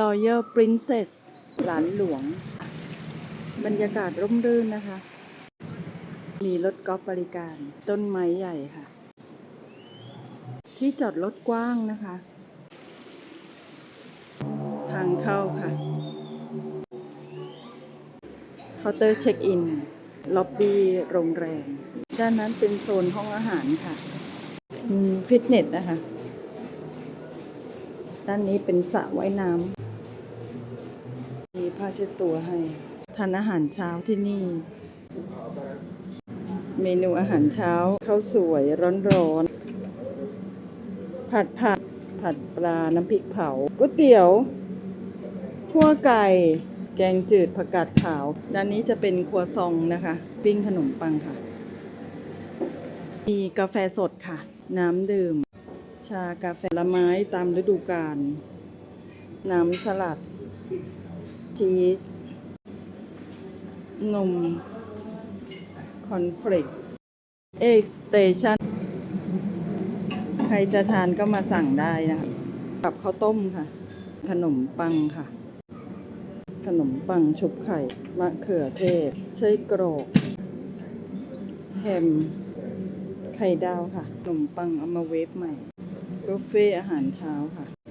Royal Princess หลานหลวง บรรยากาศร่มรื่นนะคะ มีรถกอล์ฟบริการ ต้นไม้ใหญ่ค่ะ ที่จอดรถกว้างนะคะ ทางเข้าค่ะ เคาน์เตอร์เช็คอิน ล็อบบี้โรงแรม ด้านนั้นเป็นโซนห้องอาหารค่ะมีฟิตเนสนะคะ ด้านนี้เป็นสระว่ายน้ำ ผ้าเช็ดตัวให้ทานอาหารเช้าที่นี่ เมนูอาหารเช้าข้าวสวยร้อนๆ ผัดผัก ผัดปลา น้ำพริกเผาก๋วยเตี๋ยวขั่วไก่ แกงจืดผักกาดขาวด้านนี้จะเป็นครัวซองนะคะ ปิ้งขนมปังค่ะ มีกาแฟสดค่ะ น้ำดื่ม ชากาแฟละไม้ตามฤดูกาลน้ำสลัด ชีสนม คอนเฟลกเอ็กสเตชันใครจะทานก็มาสั่งได้นะคะกับข้าวต้มค่ะ ขนมปังค่ะ ขนมปังชุบไข่ มะเขือเทศไส้กรอกแฮมไข่ดาวค่ะ ขนมปังเอามาเวฟใหม่บุฟเฟ่อาหารเช้าค่ะ